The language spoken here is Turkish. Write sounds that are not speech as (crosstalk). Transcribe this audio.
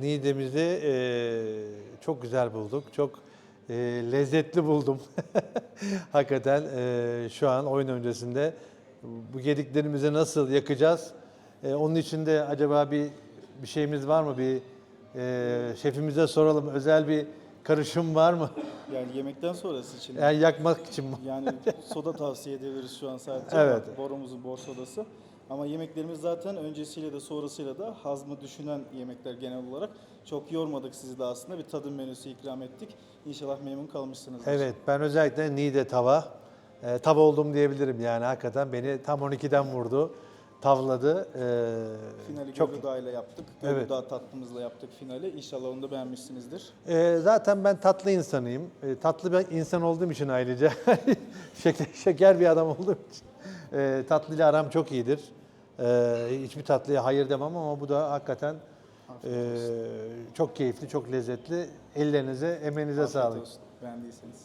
Niğde'mizi e, çok güzel bulduk. Çok e, lezzetli buldum. (laughs) Hakikaten e, şu an oyun öncesinde bu yediklerimizi nasıl yakacağız? E, onun için de acaba bir bir şeyimiz var mı? Bir e, şefimize soralım. Özel bir karışım var mı? (laughs) Yani yemekten sonrası için. Yani yakmak için mi? Yani soda tavsiye edebiliriz şu an sadece. Evet. Boromuzun bor sodası. Ama yemeklerimiz zaten öncesiyle de sonrasıyla da hazmı düşünen yemekler genel olarak. Çok yormadık sizi de aslında. Bir tadım menüsü ikram ettik. İnşallah memnun kalmışsınızdır. Evet, ben özellikle Niğde tava, e, tava oldum diyebilirim yani hakikaten beni tam 12'den vurdu, tavladı. E, Finali çok Gölüdağ ile yaptık. Evet. Gölüdağ tatlımızla yaptık finali. İnşallah onu da beğenmişsinizdir. E, zaten ben tatlı insanıyım. E, tatlı bir insan olduğum için ayrıca (laughs) şeker, şeker bir adam olduğum için e, tatlıyla aram çok iyidir. E, hiçbir tatlıya hayır demem ama bu da hakikaten e, çok keyifli, çok lezzetli. Ellerinize, emeğinize Afiyet sağlık. olsun. Beğendiyseniz.